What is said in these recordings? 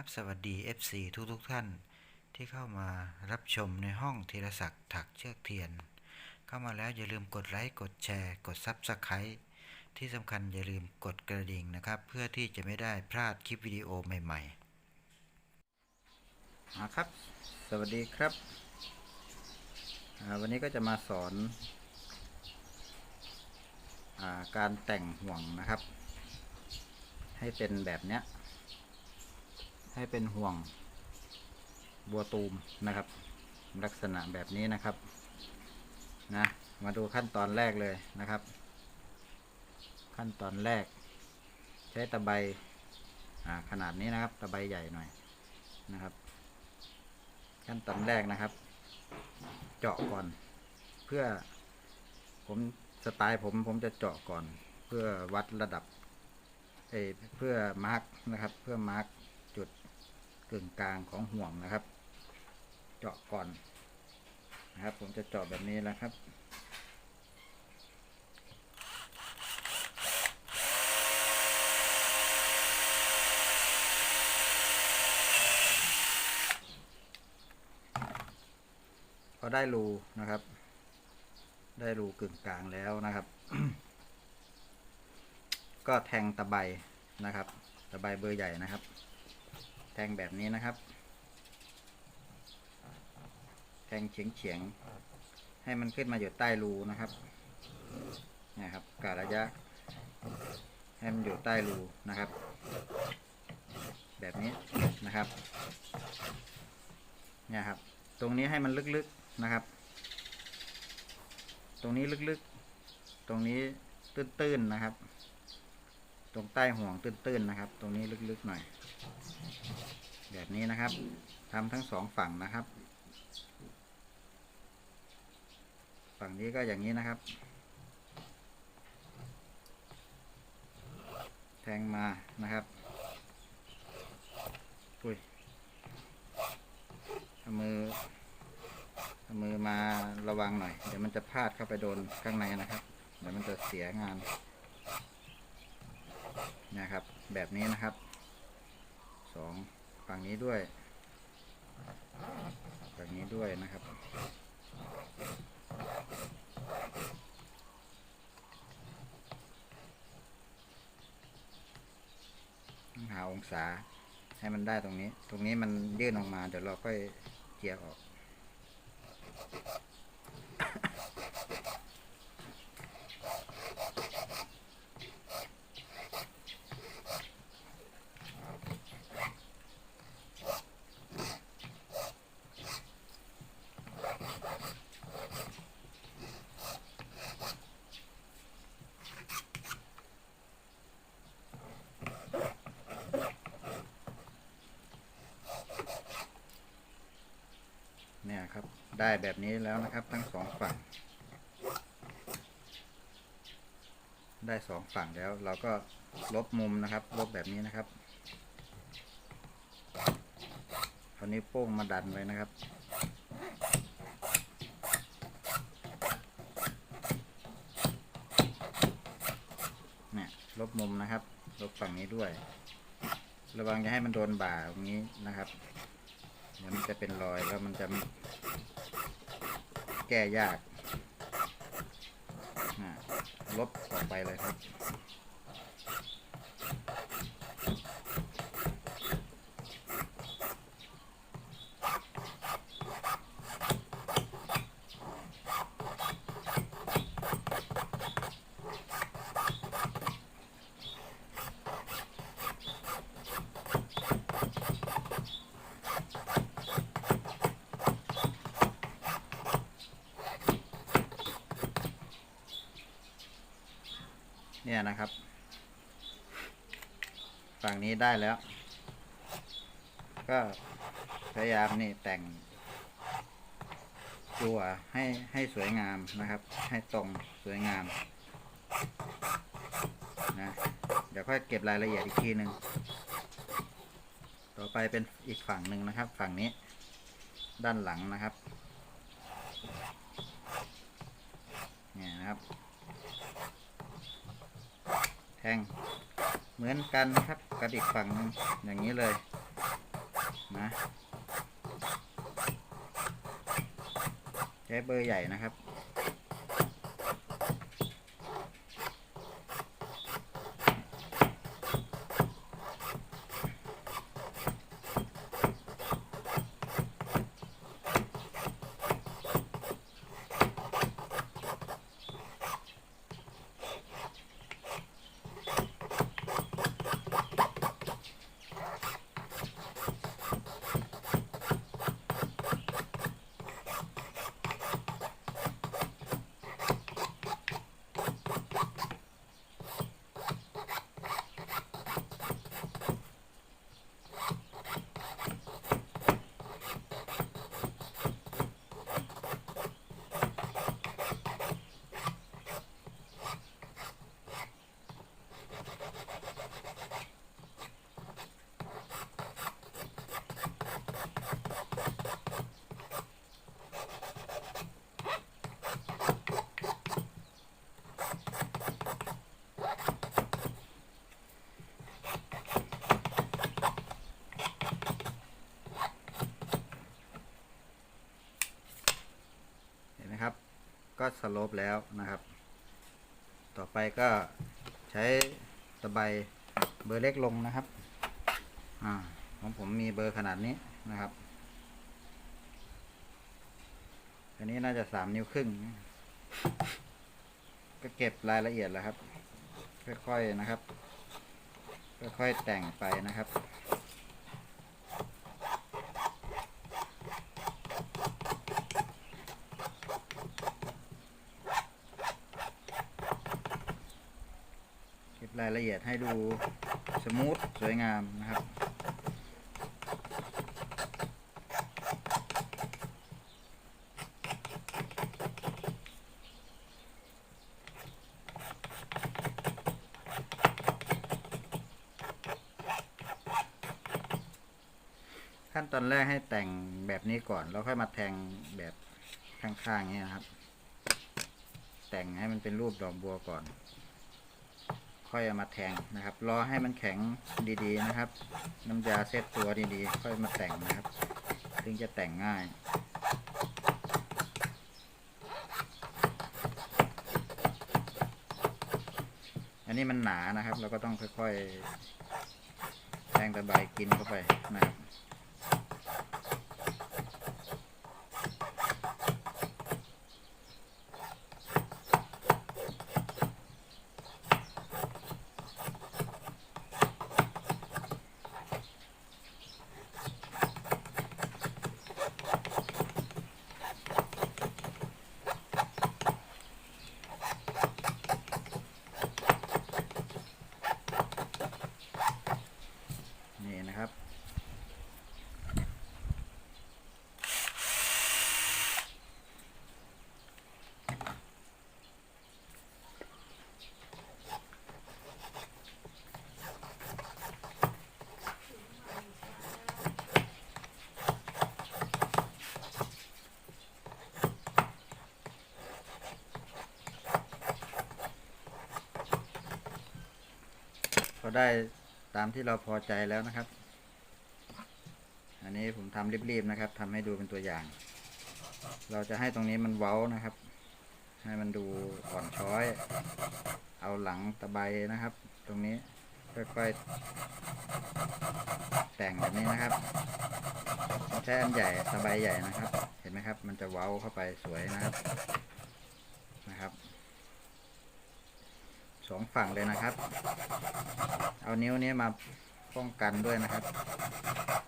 ครับ สวัสดี FC ทุกทุกท่านที่เข้ามารับชมในห้องธีรศักดิ์ถักเชือกเทียน เข้ามาแล้วอย่าลืมกดไลค์กดแชร์ กด Subscribe ที่สำคัญอย่าลืมกดกระดิ่งนะครับ เพื่อที่จะไม่ได้พลาดคลิปวิดีโอใหม่ๆครับ สวัสดีครับ วันนี้ก็จะมาสอนอาการแต่งห่วงนะครับ ให้เป็นแบบเนี้ย ให้เป็นห่วงบัวตูมนะครับ ลักษณะแบบนี้นะครับนะมาดูขั้นตอนแรกเลยนะครับ ขั้นตอนแรก ใช้ตะไบขนาดนี้นะครับ ตะไบใหญ่หน่อยนะครับ ขั้นตอนแรกนะครับ เจาะก่อน เพื่อผมสไตล์ผมผมจะเจาะก่อน เพื่อวัดระดับเอเพื่อมาร์กนะครับ เพื่อมาร์ก กึ่งกลางของห่วงนะครับ เจาะก่อนนะครับ ผมจะเจาะแบบนี้แล้วครับพอได้รูนะครับ ได้รูกึ่งกลางแล้วนะครับ ก็แทงตะไบนะครับ ตะไบเบอร์ใหญ่นะครับ ทงแบบนี้นะครับ แทงเฉียงเฉียงให้มันขึ้นมาอยู่ใต้รูนะครับนี่ครับกะระยะให้มันอยู่ใต้รูนะครับ แบบนี้นะครับเนี่ยครับ ตรงนี้ให้มันลึกๆนะครับ ตรงนี้ลึกๆ ตรงนี้ตื้นๆนะครับ ตรงใต้ห่วงตื้นๆนะครับ ตรงนี้ลึกๆหน่อย แบบนี้นะครับทำทั้งสองฝั่งนะครับ ฝั่งนี้ก็อย่างนี้นะครับ แทงมานะครับอุ้ยมือมือมาระวังหน่อย เดี๋ยวมันจะพลาดเข้าไปโดนข้างในนะครับ เดี๋ยวมันจะเสียงานนะครับ แบบนี้นะครับสอง ฝั่งนี้ด้วยฝั่งนี้ด้วยนะครับ หาองศาให้มันได้ตรงนี้ ตรงนี้มันยื่นออกมา เดี๋ยวเราค่อยเจียออก ได้แบบนี้แล้วนะครับ ทั้งสองฝั่ง ได้สองฝั่งแล้วเราก็ลบมุมนะครับ ลบแบบนี้นะครับเอานิ้วโป้งมาดันไว้นะครับเนี่ยลบมุมนะครับ ลบฝั่งนี้ด้วย ระวังจะให้มันโดนบ่าตรงนี้นะครับ มันจะเป็นรอยแล้วมันจะแก้ยากลบออกไปเลยครับ เนี่ยนะครับฝั่งนี้ได้แล้ว ก็พยายามนี่แต่งจั่วให้ให้สวยงามนะครับ ให้ตรงสวยงามนะเดี๋ยวค่อยเก็บรายละเอียดอีกทีหนึ่งต่อไปเป็นอีกฝั่งหนึ่งนะครับ ฝั่งนี้ด้านหลังนะครับเนี่ยนะครับ ทงเหมือนกันครับกับอีกฝั่งนึงอย่างนี้เลยนะใช้เบอร์ใหญ่นะครับ สโลปแล้วนะครับ ต่อไปก็ใช้ตะไบเบอร์เล็กลงนะครับ อ่าของผมมีเบอร์ขนาดนี้นะครับ อันนี้น่าจะสามนิ้วครึ่ง ก็เก็บรายละเอียดแล้วครับ ค่อยๆนะครับ ค่อยๆแต่งไปนะครับ รายละเอียดให้ดูสมูทสวยงามนะครับ ขั้นตอนแรกให้แต่งแบบนี้ก่อน แล้วค่อยมาแทงแบบข้างๆนี้นะครับ แต่งให้มันเป็นรูปดอกบัวก่อน ค่อยเอามาแทงนะครับ รอให้มันแข็งดีๆนะครับ น้ำยาเซตตัวดีๆ ค่อยมาแต่งนะครับ ถึงจะแต่งง่ายอันนี้มันหนานะครับ เราก็ต้องค่อยๆแทงตะไบกินเข้าไปนะครับ ได้ตามที่เราพอใจแล้วนะครับ อันนี้ผมทำรีบๆนะครับทำให้ดูเป็นตัวอย่าง เราจะให้ตรงนี้มันเว้านะครับ ให้มันดูอ่อนช้อย เอาหลังตะไบนะครับ ตรงนี้ค่อยๆแต่งแบบนี้นะครับใช้อันใหญ่ตะไบใหญ่นะครับ เห็นไหมครับ มันจะเว้าเข้าไปสวยนะครับนะครับ สองฝั่งเลยนะครับ เอานิ้วนี้มาป้องกันด้วยนะครับ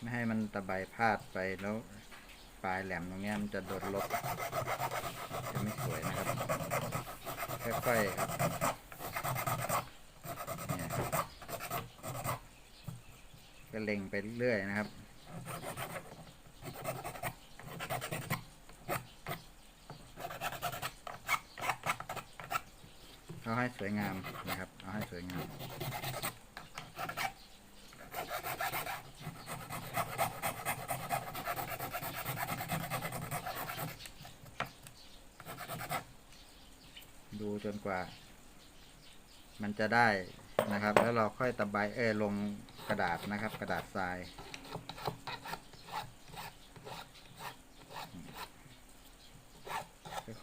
ไม่ให้มันตะไบพลาดไปแล้วปลายแหลมตรงเนี้ยมันจะโดนลบจะไม่สวยนะครับค่อยๆครับเนี่ยครับก็เล็งไปเรื่อยๆนะครับ สวยงามนะครับ เอาให้สวยงามดูจนกว่า มันจะได้นะครับ แล้วเราค่อยตะไบเออลงกระดาษนะครับ กระดาษทราย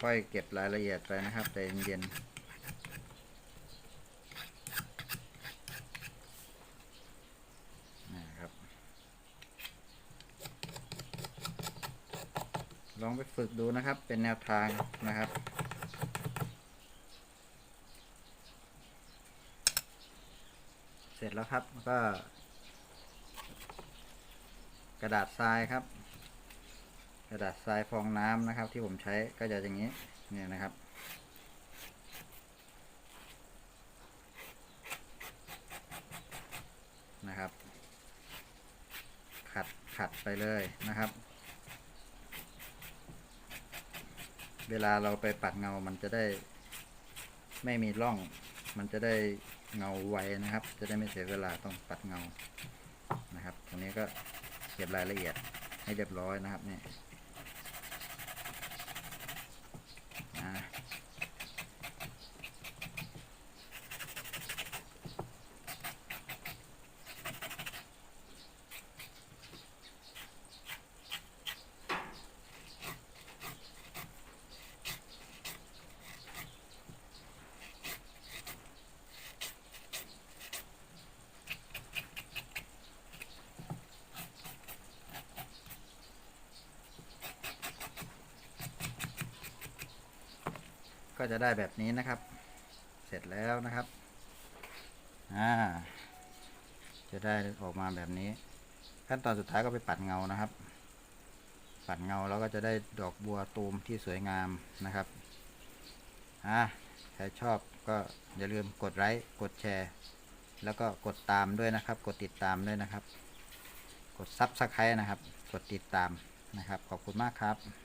ค่อยๆเก็บรายละเอียดไปนะครับใจเย็น ลองไปฝึกดูนะครับ เป็นแนวทางนะครับ เสร็จแล้วครับก็ กระดาษทรายครับ กระดาษทรายฟองน้ำนะครับ ที่ผมใช้ก็จะอย่างนี้เนี่ยนะครับนะครับ ขัดขัดไปเลยนะครับ เวลาเราไปปัดเงามันจะได้ ไม่มีร่อง มันจะได้เงาไวนะครับ จะได้ไม่เสียเวลาต้องปัดเงานะครับตรงนี้ก็เก็บรายละเอียดให้เรียบร้อยนะครับเนี่ยา ก็จะได้แบบนี้นะครับ เสร็จแล้วนะครับ อ่า จะได้ออกมาแบบนี้ ขั้นตอนสุดท้ายก็ไปปัดเงานะครับ ปัดเงาแล้วก็จะได้ดอกบัวตูมที่สวยงามนะครับ อ่าใครชอบก็อย่าลืมกดไลค์กดแชร์ แล้วก็กดตามด้วยนะครับ กดติดตามด้วยนะครับ กดซับสไครต์นะครับ กดติดตามนะครับ ขอบคุณมากครับ